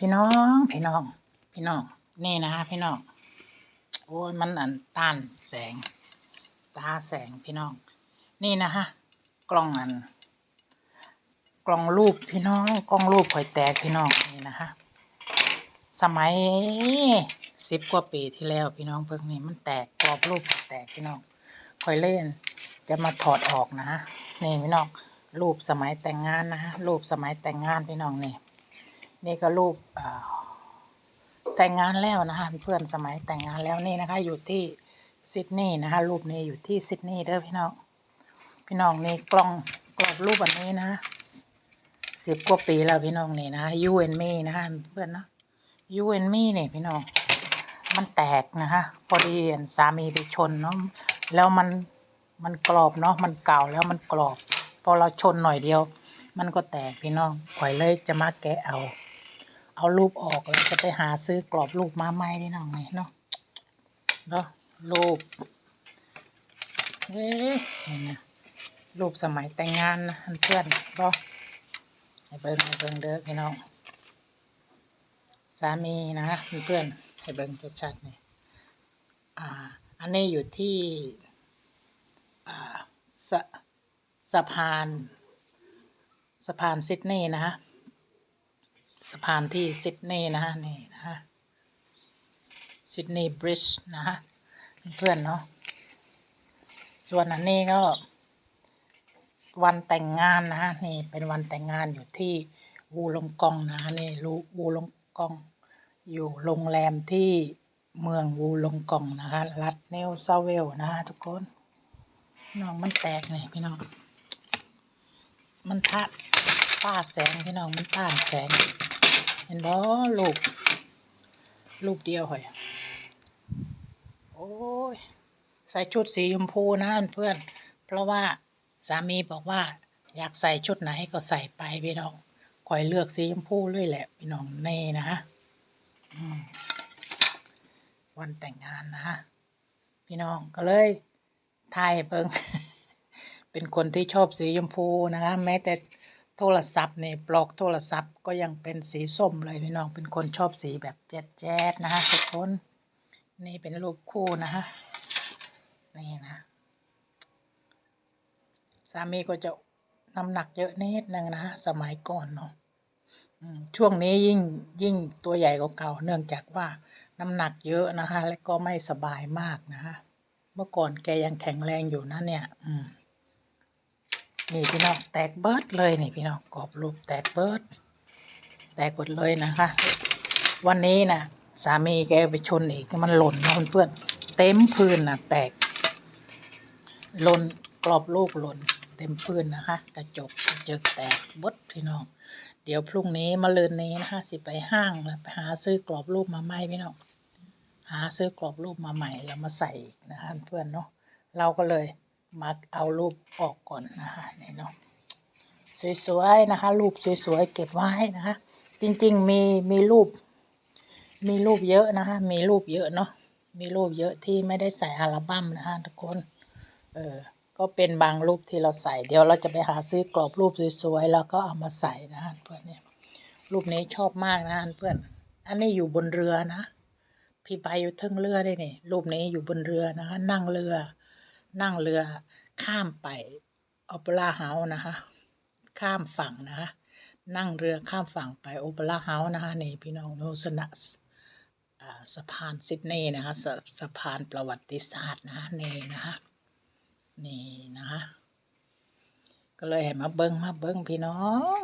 พี่น้อง พี่น้อง พี่น้อง นี่นะฮะพี่น้อง โอ้ยมันอันต้านแสง ตาแสงพี่น้อง นี่นะฮะ กล้องอัน กล้องรูปพี่น้อง กล้องรูปข่อยแตกพี่น้อง นี่นะฮะ สมัยสิบกว่าปีที่แล้วพี่น้องเพิ่งนี่มันแตกกรอบรูปแตกพี่น้องข่อยเล่นจะมาถอดออกนะฮะนี่พี่น้องรูปสมัยแต่งงานนะฮะรูปสมัยแต่งงานพี่น้องนี่ นี่ก็รูปแต่งงานแล้วนะคะเพื่อนสมัยแต่งงานแล้วนี่นะคะ อยู่ที่ซิดนีย์นะคะ รูปนี้อยู่ที่ซิดนีย์เด้อพี่น้อง พี่น้องนี่กล้องกรอบรูปแบบนี้นะสิบกว่าปีแล้วพี่น้องนี่นะยูเอ็นมีนะคะเพื่อนนะยูเอ็นมีเนี่ยพี่น้อง มันแตกนะคะพอดีสามีไปชนเนาะแล้วมันมันกรอบเนาะมันเก่าแล้วมันกรอบ พอเราชนหน่อยเดียว มันก็แตกพี่น้องข่อยเลยจะมาแกะเอา เอารูปออกแล้วจะไปหาซื้อกรอบรูปมาใหม่พี่น้องนี่เนาะเนาะรูปเอ๊ะนี่รูปสมัยแต่งงานนะเพื่อนเนาะให้เบิ่งให้เบิ่งเด้อพี่น้องสามีนะเพื่อนให้เบิ่งชัดๆนี่อ่าอันนี้อยู่ที่อ่าสะสะพานสะพานซิดนีย์นะฮะ สะพานที่ซิดนีย์นะฮะนี่นะฮะซิดนีย์บริดจ์นะฮะเพื่อนเนาะส่วนอันนี้ก็ วันแต่งงานนะฮะนี่เป็นวันแต่งงานอยู่ที่วูลงกองนะฮะนี่รูวูลงกอง อยู่โรงแรมที่เมืองวูลงกองนะคะรัฐเนวซาเวลนะฮะทุกคนน้องมันแตกนี่พี่น้อง มันทัดป้าแสงพี่น้องมันต้านแสง เห็นบ่ลูกลูกเดียวหรอโอ้ย ใส่ชุดสีชมพูนะเพื่อน เพราะว่าสามีบอกว่า อยากใส่ชุดไหนก็ใส่ไปพี่น้องคอยเลือกสีชมพูเลยแหละพี่น้องเน่นะฮะวันแต่งงานนะฮะพี่น้องก็เลยถ่ายเบิงเป็นคนที่ชอบสีชมพูนะคะแม้แต่ โทรศัพท์นี่ปลอกโทรศัพท์ก็ยังเป็นสีส้มเลยพี่น้องเป็นคนชอบสีแบบแจ๊ดแจ๊ดนะคะทุกคนนี่เป็นรูปคู่นะคะนี่นะ สามีก็จะน้ำหนักเยอะนิดนึงนะฮะสมัยก่อนเนาะช่วงนี้ยิ่งยิ่งตัวใหญ่กว่าเก่า เนื่องจากว่าน้ำหนักเยอะนะคะ และก็ไม่สบายมากนะคะเมื่อก่อนแกยังแข็งแรงอยู่นะเนี่ย อืม นี่พี่น้องแตกเบิร์ดเลยนี่พี่น้องกรอบรูปแตกเบิร์ดแตกหมดเลยนะคะ วันนี้นะสามีแกไปชนอีกมันหล่นนะเพื่อนเต็มพื้นนะแตกหล่นกรอบลูกหล่นเต็มพื้นนะคะ กระจกกระจกแตกบดพี่น้อง เดี๋ยวพรุ่งนี้มาเลืนนี้นะคะสิไปห้างแล้วไปหาซื้อกรอบรูปมาใหม่พี่น้องหาซื้อกรอบรูปมาใหม่แล้วมาใส่นะคะเพื่อนเนาะเราก็เลย มาเอารูปออกก่อนนะคะนี่เนาะสวยๆนะคะ รูปสวยๆเก็บไว้นะคะ จริงๆมีมีรูป มีรูปเยอะนะคะ มีรูปเยอะเนาะมีรูปเยอะที่ไม่ได้ใส่อัลบั้มนะคะทุกคนเออก็เป็นบางรูปที่เราใส่เดี๋ยวเราจะไปหาซื้อกรอบรูปสวยๆแล้วก็เอามาใส่นะคะเพื่อนเนี่ยรูปนี้ชอบมากนะเพื่อน อันนี้อยู่บนเรือนะ พี่ไปอยู่ทึ่งเรือได้นี่รูปนี้อยู่บนเรือนะคะ นั่งเรือ นั่งเรือข้ามไปโอเปร่าเฮาส์นะคะ ข้ามฝั่งนะคะ นั่งเรือข้ามฝั่งไปโอเปร่าเฮาส์นะคะนี่พี่น้องโนสนะสะพานซิดนีย์นะคะสะสะพานประวัติศาสตร์นะคะนี่นะคะนี่นะคะก็เลยให้มาเบิ้งมาเบิ้งพี่น้อง